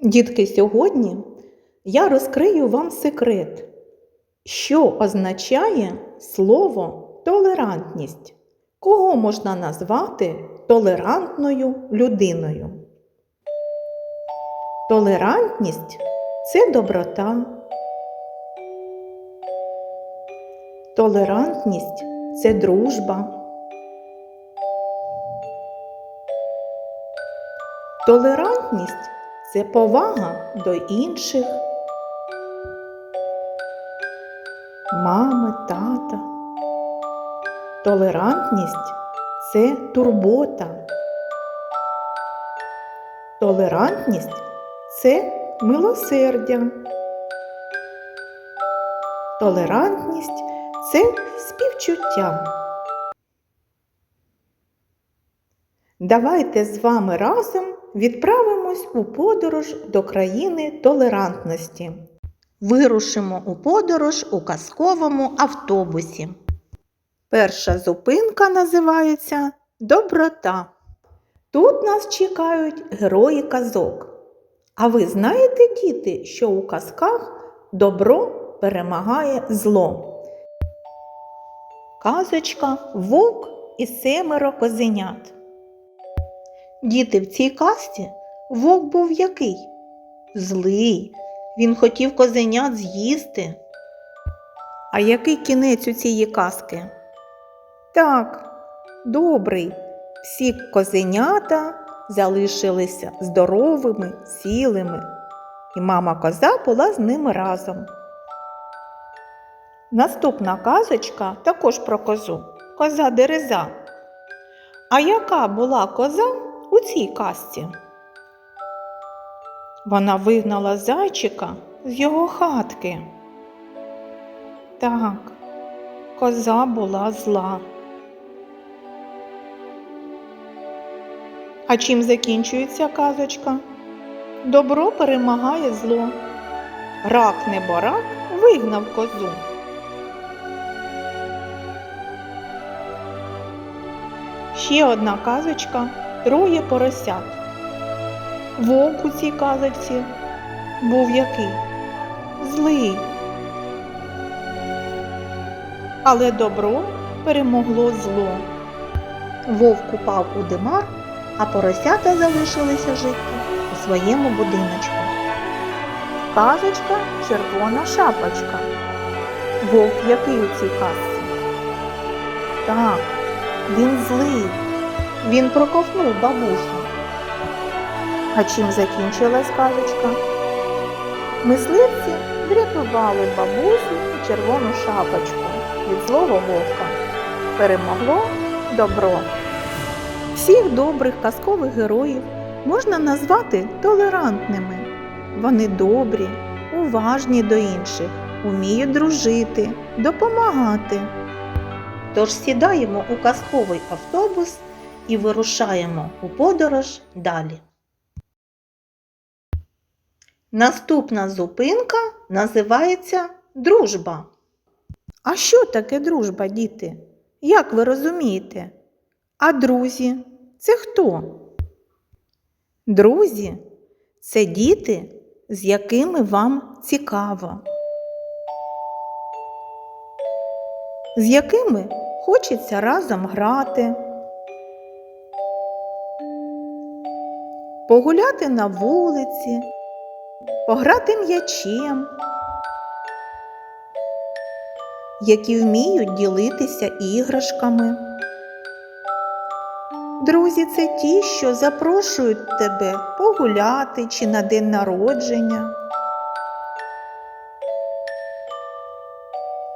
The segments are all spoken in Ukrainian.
Дітки, сьогодні я розкрию вам секрет, що означає слово толерантність. Кого можна назвати толерантною людиною? Толерантність це доброта. Толерантність це дружба. Толерантність це повага до інших. Мами, тата. Толерантність це турбота. Толерантність це милосердя. Толерантність це співчуття. Давайте з вами разом відправимось у подорож до країни толерантності. Вирушимо у подорож у казковому автобусі. Перша зупинка називається Доброта. Тут нас чекають герої казок. А ви знаєте, діти, що у казках добро перемагає зло? Казочка Вовк і семеро козенят. Діти в цій казці вовк був який? Злий. Він хотів козенят з'їсти. А який кінець у цієї казки? Так, добрий. Всі козенята залишилися здоровими, цілими, і мама коза була з ними разом. Наступна казочка також про козу. Коза Дереза. А яка була коза у цій казці? Вона вигнала зайчика з його хатки. Так, коза була зла. А чим закінчується казочка? Добро перемагає зло. Рак неборак вигнав козу. Ще одна казочка троє поросят. Вовк у цій казочці був який? Злий. Але добро перемогло зло. Вовк упав у димар, а поросята залишилися жити у своєму будиночку. Казочка червона шапочка. Вовк який у цій казці? Так, він злий. Він проковтнув бабусю. А чим закінчилась казочка? Мисливці врятували бабусю і червону шапочку від злого вовка. Перемогло добро. Всіх добрих казкових героїв можна назвати толерантними. Вони добрі, уважні до інших, уміють дружити, допомагати. Тож сідаємо у казковий автобус і вирушаємо у подорож далі. Наступна зупинка називається дружба. А що таке дружба, діти? Як ви розумієте? А друзі це хто? Друзі це діти, з якими вам цікаво, з якими хочеться разом грати, погуляти на вулиці, пограти м'ячем, які вміють ділитися іграшками. Друзі це ті, що запрошують тебе погуляти чи на день народження.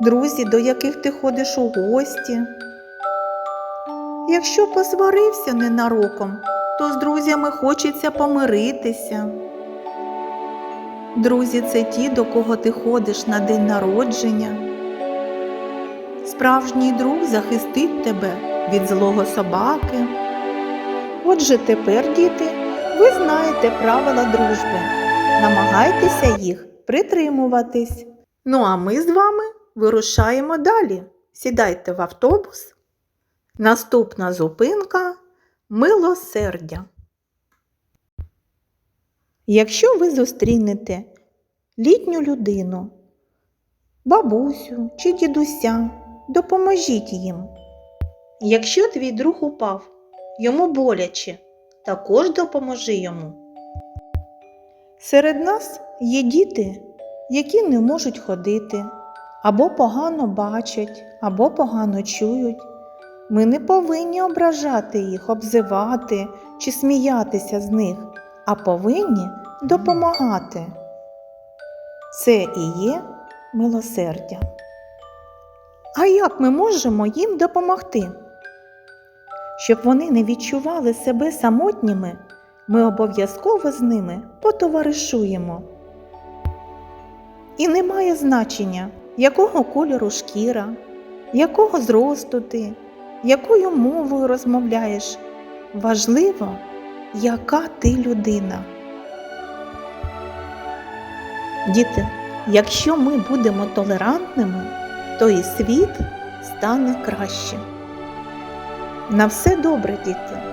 Друзі, до яких ти ходиш у гості. Якщо посварився ненароком, то з друзями хочеться помиритися. Друзі це ті, до кого ти ходиш на день народження. Справжній друг захистить тебе від злого собаки. Отже, тепер, діти, ви знаєте правила дружби. Намагайтеся їх притримуватись. Ну а ми з вами вирушаємо далі. Сідайте в автобус. Наступна зупинка милосердя. Якщо ви зустрінете літню людину, бабусю чи дідуся, допоможіть їм. Якщо твій друг упав, йому боляче, також допоможи йому. Серед нас є діти, які не можуть ходити, або погано бачать, або погано чують. Ми не повинні ображати їх, обзивати чи сміятися з них, а повинні допомагати. Це і є милосердя. А як ми можемо їм допомогти? Щоб вони не відчували себе самотніми, ми обов'язково з ними потоваришуємо. І не має значення, якого кольору шкіра, якого зросту ти, якою мовою розмовляєш. Важливо, яка ти людина. Діти, якщо ми будемо толерантними, то і світ стане краще. На все добре, діти!